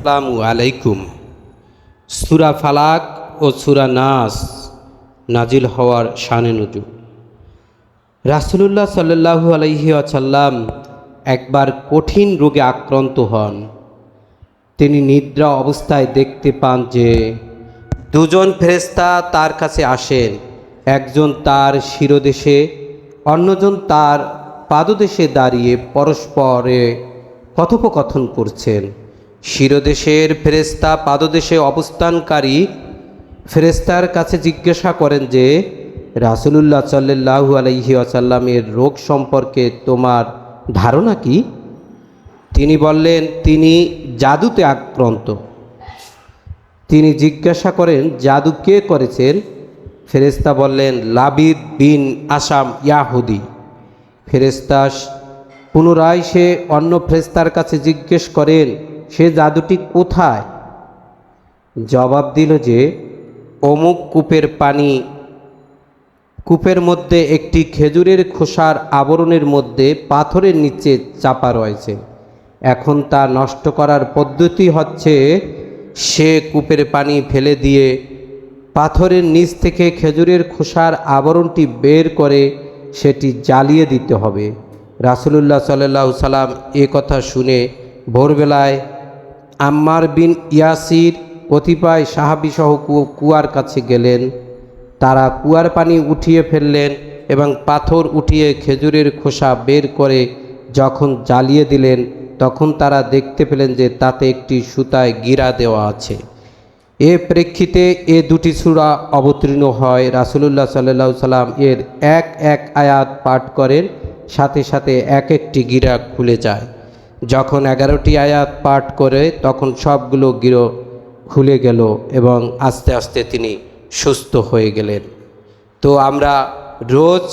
আসসালামু আলাইকুম। সুরা ফালাক ও সুরা নাস নাজিল হওয়ার শানে নজু রাসুলুল্লাহ সাল্লাহু আলহি আসাল্লাম একবার কঠিন রোগে আক্রান্ত হন। তিনি নিদ্রা অবস্থায় দেখতে পান যে দুজন ফেরেস্তা তার কাছে আসেন। একজন তার শিরদেশে, অন্যজন তার পাদদেশে দাঁড়িয়ে পরস্পরে কথোপকথন করছেন। শিরদেশের ফেরেস্তা পাদদেশে অবস্থানকারী ফেরেস্তার কাছে জিজ্ঞাসা করেন যে, রাসুলুল্লাহ সাল্লাহু আলহি আসাল্লামের রোগ সম্পর্কে তোমার ধারণা কি? তিনি বললেন, তিনি জাদুতে আক্রান্ত। তিনি জিজ্ঞাসা করেন, জাদু কে করেছেন? ফেরেস্তা বললেন, লাবিদ বিন আসাম ইয়াহুদি। ফেরেস্তা পুনরায় সে অন্য ফেরেস্তার কাছে জিজ্ঞেস করেন সে জাদুটি কোথায়? জবাব দিল যে, অমুক কূপের পানি। কূপের মধ্যে একটি খেজুরের খোসার আবরণের মধ্যে পাথরের নিচে চাপা রয়েছে। এখন তা নষ্ট করার পদ্ধতি হচ্ছে, সে কূপের পানি ফেলে দিয়ে পাথরের নিচ থেকে খেজুরের খোসার আবরণটি বের করে সেটি জ্বালিয়ে দিতে হবে। রাসুলুল্লাহ সাল্লাহ সাল্লাম এ কথা শুনে ভোরবেলায় আম্মার বিন ইয়াসির কতিপয় সাহাবিসহ কুয়ার কাছে গেলেন। তারা কুয়ার পানি উঠিয়ে ফেললেন এবং পাথর উঠিয়ে খেজুরের খোসা বের করে যখন জ্বালিয়ে দিলেন, তখন তারা দেখতে পেলেন যে তাতে একটি সুতায় গিরা দেওয়া আছে। এ প্রেক্ষিতে এ দুটি সুরা অবতীর্ণ হয়। রাসুলুল্লাহ সাল্লাহ সাল্লাম এর এক এক আয়াত পাঠ করেন, সাথে সাথে এক একটি গিরা খুলে যায়। যখন এগারোটি আয়াত পাঠ করে তখন সবগুলো গিরো খুলে গেল এবং আস্তে আস্তে তিনি সুস্থ হয়ে গেলেন। তো আমরা রোজ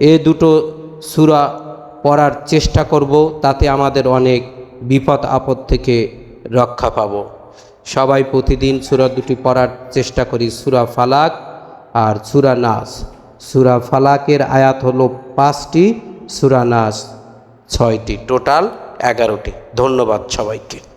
এ দুটো সুরা পড়ার চেষ্টা করব, তাতে আমাদের অনেক বিপদ আপদ থেকে রক্ষা পাব। সবাই প্রতিদিন সুরা দুটি পড়ার চেষ্টা করি, সুরা ফালাক আর সুরা নাস। সুরা ফালাকের আয়াত হলো পাঁচটি, সুরা নাস ছয়টি। টোটাল এগারোটি। ধন্যবাদ সবাইকে।